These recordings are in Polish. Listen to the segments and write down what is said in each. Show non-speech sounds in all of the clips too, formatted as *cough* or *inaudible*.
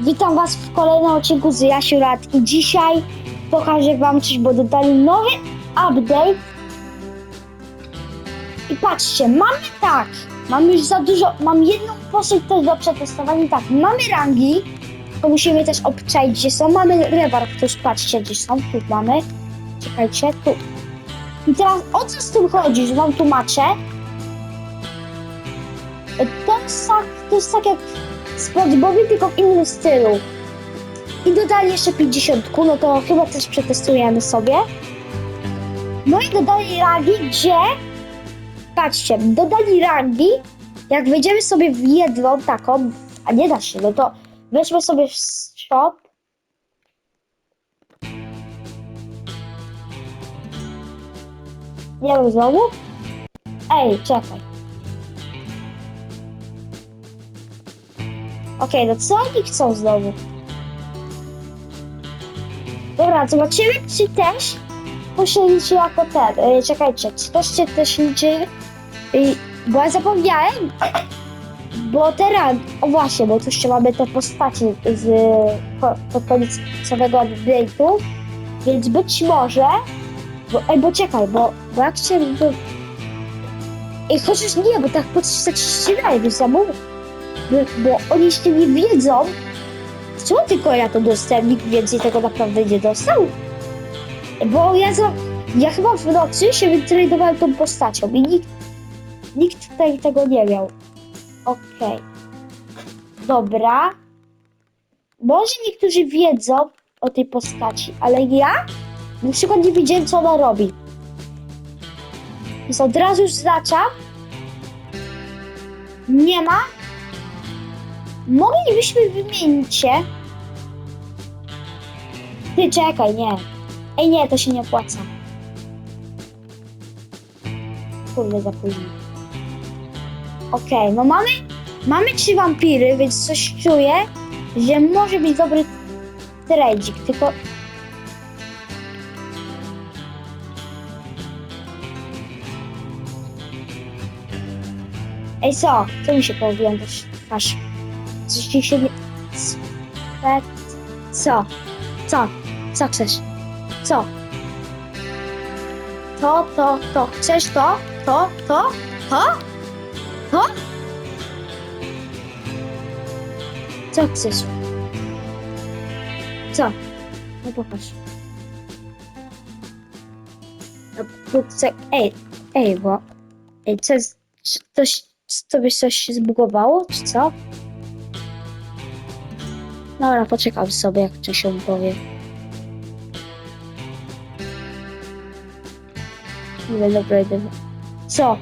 Witam Was w kolejnym odcinku z Jasiu Rad i dzisiaj pokażę Wam coś, bo dodali nowy update. I patrzcie, mamy tak, mam już za dużo, mam jedną postać też do przetestowania, tak, mamy rangi, to musimy też obczaić, gdzie są, mamy rewar, ktoś patrzcie, gdzie są, tu mamy, czekajcie, tu. I teraz o co z tym chodzi, że Wam tłumaczę. To jest tak, to jest tak jak SpongeBobie, tylko w innym stylu. I dodali jeszcze 50, no to chyba też przetestujemy sobie. No i dodali rangi, gdzie... Patrzcie, dodali rangi, jak wejdziemy sobie w jedną taką, a nie da się, no to weźmy sobie shop. Nie wiem znowu? Ej, czekaj. Okej, no co oni chcą znowu? Dobra, zobaczymy, czy też to się liczy jako ten. Yy, czekajcie, czy to się też liczy. Yy, bo ja zapomniałem. Bo teraz, o właśnie, bo tu jeszcze mamy te postacie z po- pod koniec całego update'u. Więc być może. Bo, ej, bo czekaj, bo, bo jak się. Bo, ej, chociaż nie, bo tak się daje, więc ja mówię bo, oni jeszcze nie wiedzą, co tylko ja to dostałem, nikt więcej tego naprawdę nie dostał. Bo ja za, ja chyba w nocy się wytradowałem tą postacią i nikt, nikt tutaj tego nie miał. Okej. Dobra. Może niektórzy wiedzą o tej postaci, ale ja na przykład nie wiedziałem, co ona robi. Więc od razu już zaczam. Nie ma, Moglibyśmy wymienić się. Ty, czekaj, nie. Ej, nie, to się nie opłaca. Kurde, za późno. Okej, no mamy, mamy trzy wampiry, więc coś czuję, że może być dobry trade'ik, tylko... Ej, co? Co mi się pojawiło też Coś ci się Co? Co? Co chcesz? Co? To, to, to. Chcesz to? To, to, to? To? Co chcesz? Co? No popatrz. No, chcę... Ej, ej, bo... Ej, co jest... Coś... Tobie coś się zbugowało, czy co? Dobra, poczekam sobie, jak to się powie. Nie dobra, idę. Co?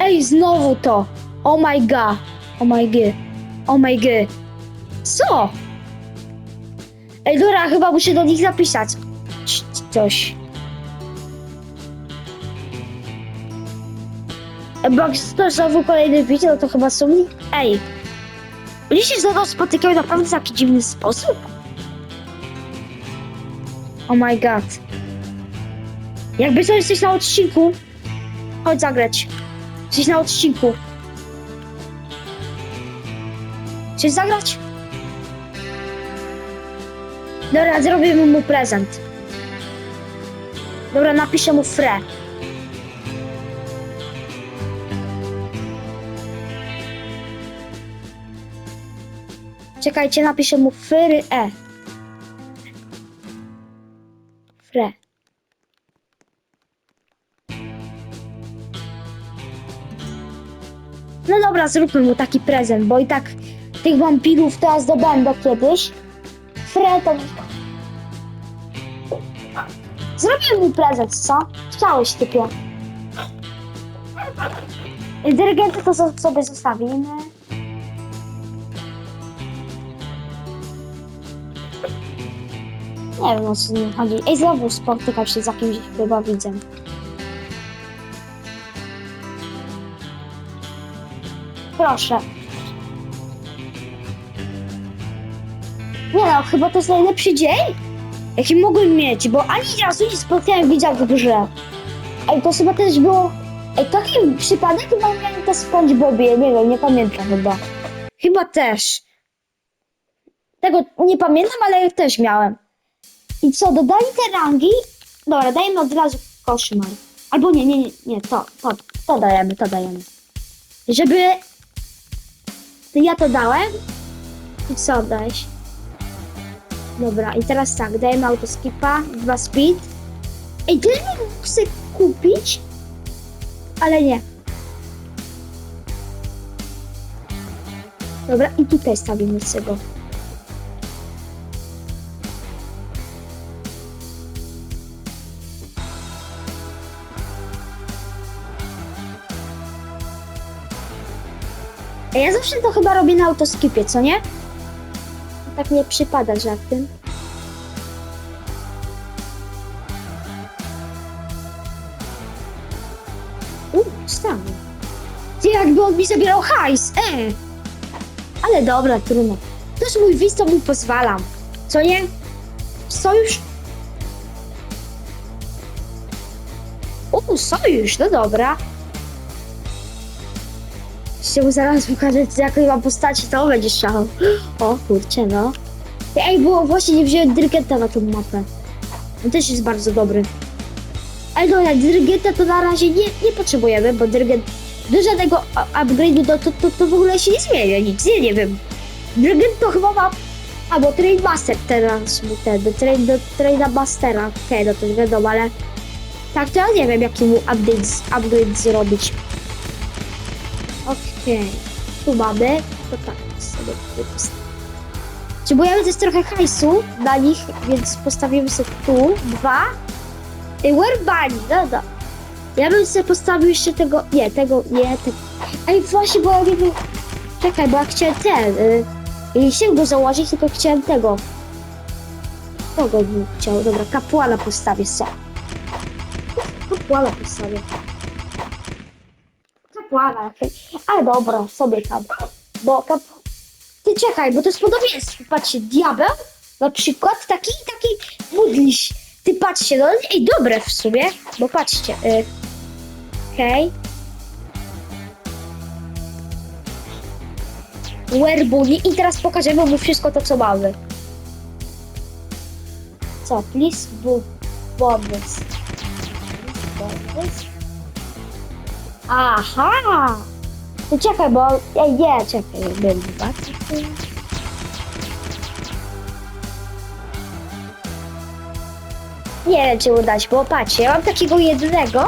Ej, znowu to! Oh my god! Oh my god! Oh my god! Co? Ej, dobra, chyba muszę do nich zapisać. Coś. Ej, bo jak to znowu kolejny wideo, to chyba są... Ej! Oni się znowu spotykają naprawdę w taki dziwny sposób. Oh my god. Jakby to jesteś na odcinku, chodź zagrać. Jesteś na odcinku. Chcesz zagrać? Dobra, zrobimy mu prezent. Dobra, napiszę mu fre. Czekajcie, napiszę mu fyry e. Fre. No dobra, zróbmy mu taki prezent, bo i tak tych wampirów teraz zdobędę kiedyś. Fre to... Zrobię mu prezent, co? Chciałeś, typie. Dyrygenty to so- sobie zostawimy. Nie wiem o co mi chodzi. Ej, znowu spotykam się z jakimś chyba widzem. Proszę. Nie no, chyba to jest najlepszy dzień, jaki mogłem mieć, bo ani razu nie spotkałem widza w grze. Ej, to chyba też było... Ej, taki przypadek chyba miałem te SpongeBobie, nie wiem, nie pamiętam chyba. Chyba też. Tego nie pamiętam, ale też miałem. I co, dodali te rangi? Dobra, dajemy od razu koszmar. Albo nie, nie, nie, nie, to, to, to dajemy, to dajemy. Żeby... To ja to dałem. I co dałeś? Dobra, i teraz tak, dajemy autoskipa, dwa speed. Ej, tyle sobie kupić, ale nie. Dobra, i tutaj stawimy sobie go. Ej, Ja zawsze to chyba robię na autoskipie, co nie? Tak nie przypada żartem. Uuu, stało. Ty jakby on mi zabierał hajs, e! Ale dobra, trudno. To jest mój widz, to mu pozwalam. Co nie? Sojusz? Uuu, sojusz, no dobra. Się zaraz pokażę, jakiej mam postaci, to będzie szał. *gasps* O kurczę, no. Ej, było właśnie nie wziąłem dyrygenta na tą mapę. On też jest bardzo dobry. Ale dobra, dyrygenta to na razie nie, nie potrzebujemy, bo dyrygent do żadnego upgrade'u to, to, to, to w ogóle się nie zmienia, nic, nie, nie wiem. Dyrygent to chyba ma... A, bo Train Master teraz mu ten, do, train, do Traina Mastera, okej, no to wiadomo, ale... Tak, ja nie wiem, jaki mu update, upgrade zrobić. Okej, tu mamy, to tak sobie tutaj postawimy. Potrzebujemy też trochę hajsu na nich, więc postawimy sobie tu dwa. Y, Werbani, no dobra. Ja bym sobie postawił jeszcze tego, nie, tego, nie, tego. Ej, właśnie, bo nie wiem, czekaj, bo ja chciałem ten, y, y, się go założyć, tylko chciałem tego. Kogo bym chciał, dobra, kapłana postawię sobie. Kapłana postawię. Okej. Ale dobra, sobie tam. Bo kap... Ty czekaj, bo to jest podobieństwo. Patrzcie, diabeł na przykład taki taki modlisz. Ty patrzcie, no ej, dobre w sumie, bo patrzcie. Y... Okej. Werbuni i teraz pokażemy mu wszystko to, co mamy. Co? Please do bonus. Please bonus. Aha! Ty czekaj, bo... Ej, nie, czekaj, bym zobaczył. Nie wiem, czy udać, bo patrzcie, ja mam takiego jednego,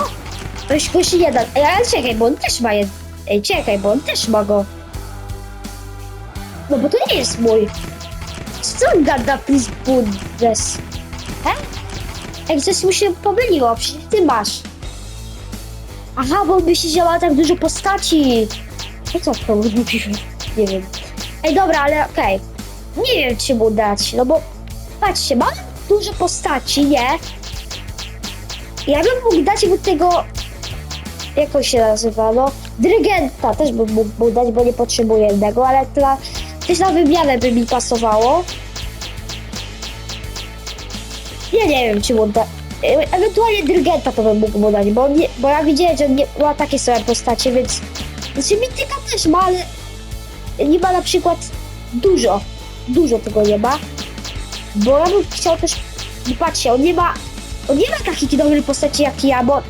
to już goś jeden. Ej, ale czekaj, bo on też ma jed... Ej, czekaj, bo on też ma go. No bo to nie jest mój. Co gada, please bundes? He? Ej, coś mu się pomyliło, przecież ty masz. Aha, bo by się działała tak dużo postaci. No co to mówiłem? Nie wiem. Ej, dobra, ale okej. Nie wiem, czy mu dać, no bo patrzcie, mam dużo postaci, nie? Ja bym mógł dać mu tego... Jak on się nazywa, no? Też bym mógł dać, bo nie potrzebuję jednego, ale dla... też na wymianę by mi pasowało. Ja nie wiem, czy mu da... e- Ewentualnie dyrygenta to bym mógł dać, bo, nie, bo ja widziałem, że on nie ma takie same postacie, więc... Znaczy Mityka też ma, ale nie ma na przykład dużo, dużo tego nie ma. Bo ja bym chciał też, patrzcie, on nie ma, on nie ma takich dobrych postaci jak ja, bo,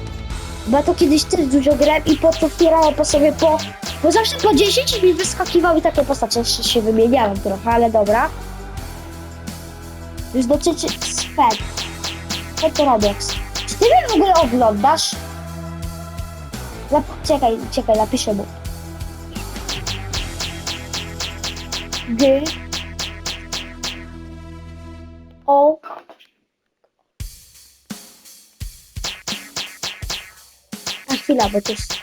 bo to kiedyś też dużo grałem i potwierałem po sobie po, bo zawsze po 10 mi wyskakiwały takie postacie, jeszcze się wymieniałem trochę, ale dobra. Już dotyczy spek. To Roblox? Czy ty mnie w ogóle oglądasz? Czekaj, czekaj, napiszę mu. G O A chwila, bo to jest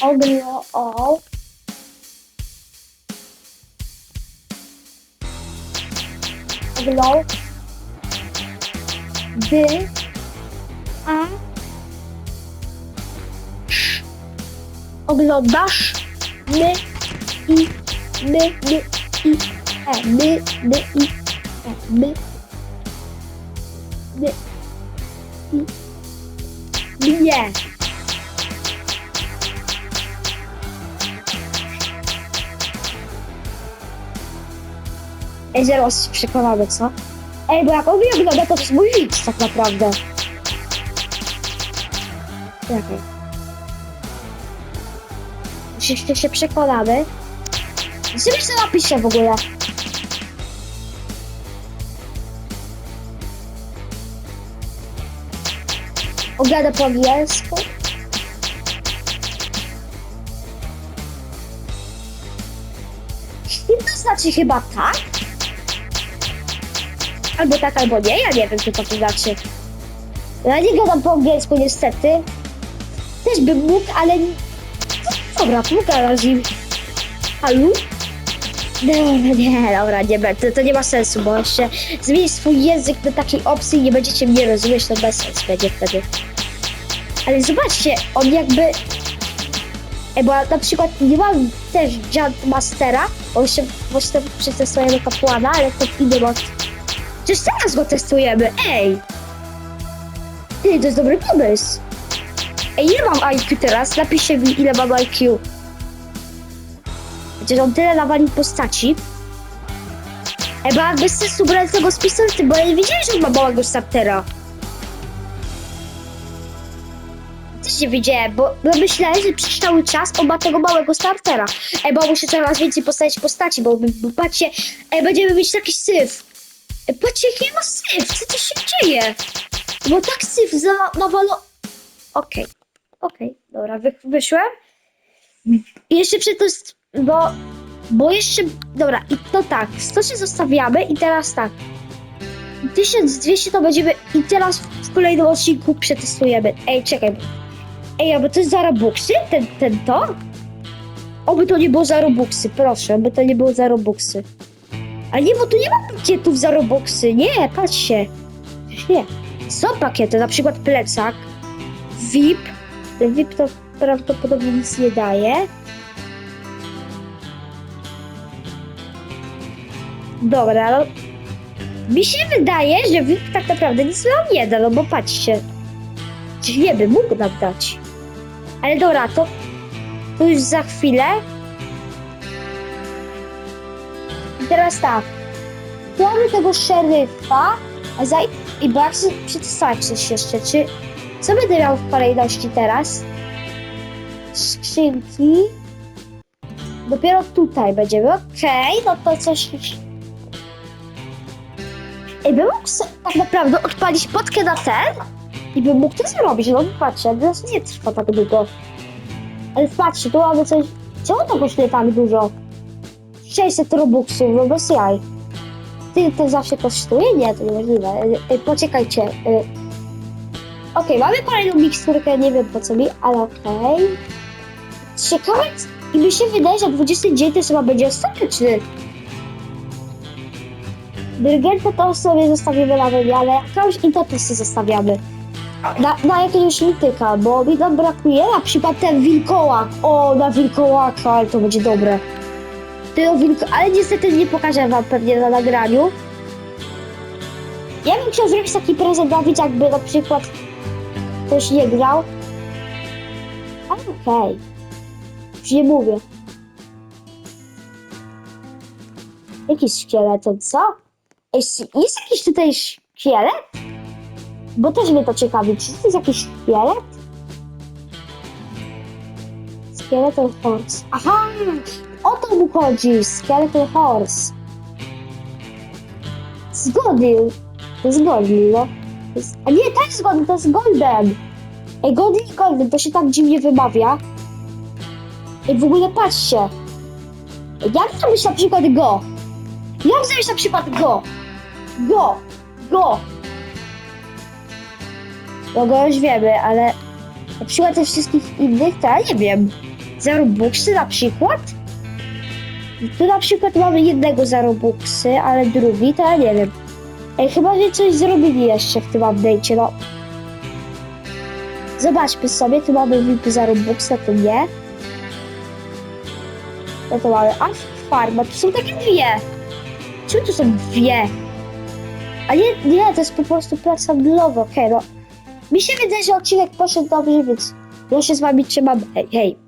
Oglo O Oglo D A Sz. Oglądasz? My I My My I E. My My I E. My My I Mnie zaraz się przekonamy, co? Ej, bo jak on mi ogląda, to jest mój tak naprawdę. Czekaj. Jeszcze się przekonamy. Zobacz, co napiszę w ogóle. Ogada po angielsku. I to znaczy chyba tak? Albo tak, albo nie, ja nie wiem, co to znaczy. Ja nie gadam po angielsku niestety. Też bym mógł, ale... Dobra, z nim. Halo? Dobra, nie, dobra, nie będę, to nie ma sensu, bo jeszcze zmienić swój język do takiej opcji i nie będziecie mnie rozumieć, to bez sensu będzie wtedy. Ale zobaczcie, on jakby... E, bo na przykład nie mam też Giant Mastera, bo się właśnie przetestujemy kapłana, ale to inny mod. Przecież teraz go testujemy, ej! Ty, to jest dobry pomysł. Ej, ile mam IQ teraz? Napiszcie mi, ile mam IQ. Przecież on tyle nawalił postaci. Ej, bo ja bez sensu brać tego z pistoletem, bo ja nie wiedziałem, że ma małego startera. Też nie wiedziałem, bo, bo myślałem, że przez cały czas on ma tego małego startera. Ej, bo muszę coraz więcej postawić postaci, bo, bo patrzcie, ej, będziemy mieć taki syf. Patrzcie, jaki ma syf, co tu się dzieje? Bo tak syf za, nawalo... Okej, okej, dobra, wy, wyszłem. Jeszcze przed to, jest- bo, bo jeszcze, dobra, i to tak, 100 się zostawiamy i teraz tak. 1200 to będziemy i teraz w kolejnym odcinku przetestujemy. Ej, czekaj. Ej, aby to jest za Robuxy? Ten, ten to? Oby to nie było za Robuxy, proszę, oby to nie było za Robuxy. A nie, bo tu nie ma pakietów za Robuxy, nie, patrzcie. Nie. Są pakiety, na przykład plecak, VIP. Ten VIP to prawdopodobnie nic nie daje. Dobra, no. Mi się wydaje, że VIP tak naprawdę nic nam nie da, no bo patrzcie. Czy nie by mógł nam dać. Ale dobra, to, to już za chwilę. I teraz tak. Mamy tego szeryfa, a za i bardzo przetestować coś jeszcze. Czy co będę miał w kolejności teraz? Skrzynki. Dopiero tutaj będziemy. Okej, no to coś. Ej, bym mógł tak naprawdę odpalić podkę na ten i bym mógł to zrobić. No patrzcie, teraz nie trwa tak długo. Ale patrzcie, tu mamy coś. Czemu to kosztuje tak dużo? 600 robuxów, no bez jaj. Ty to zawsze kosztuje? Nie, to niemożliwe. E, e, Poczekajcie. e. Okej, mamy kolejną miksturkę, nie wiem po co mi, ale okej. Ciekawe, i mi się wydaje, że 20 dzień to chyba będzie ostateczny. Dyrygenta to sobie zostawimy na wymianę, jakąś intotesy zostawiamy. Na, na jakiegoś mityka, bo mi tam brakuje na przykład ten wilkołak. O, na wilkołaka, ale to będzie dobre. Tego ale niestety nie pokażę wam pewnie na nagraniu. Ja bym chciał zrobić taki prezent dla jakby na przykład ktoś nie grał. Okej. Już nie mówię. Jakiś szkieleton, co? Jest, jest jakiś tutaj szkielet? Bo też mnie to ciekawi. Czy to jest jakiś szkielet? Skeleton Horse. Aha! O to mu chodzi! Skeleton Horse. Zgodnił. To zgodnił, no. A nie, jest zgodny, to jest Golden. Ej, Golden i Golden, to się tak dziwnie wymawia. Ej, w ogóle patrzcie. Jak zrobić na przykład go? Jak zrobić na przykład go? Go! Go! No go już wiemy, ale na przykład tych wszystkich innych to ja nie wiem. Za Robuxy na przykład? Tu na przykład mamy jednego za Robuxy, ale drugi to ja nie wiem. Ej, chyba, że coś zrobili jeszcze w tym update'cie, no. Zobaczmy sobie, tu mamy VIP za Robuxa, to nie. No to mamy Ash Farma, tu są takie dwie. Czemu tu są dwie? A nie, nie, to jest po prostu plac handlowy, okej, no. Mi się wydaje, że odcinek poszedł dobrze, więc ja się z wami trzymam. Hej, hej.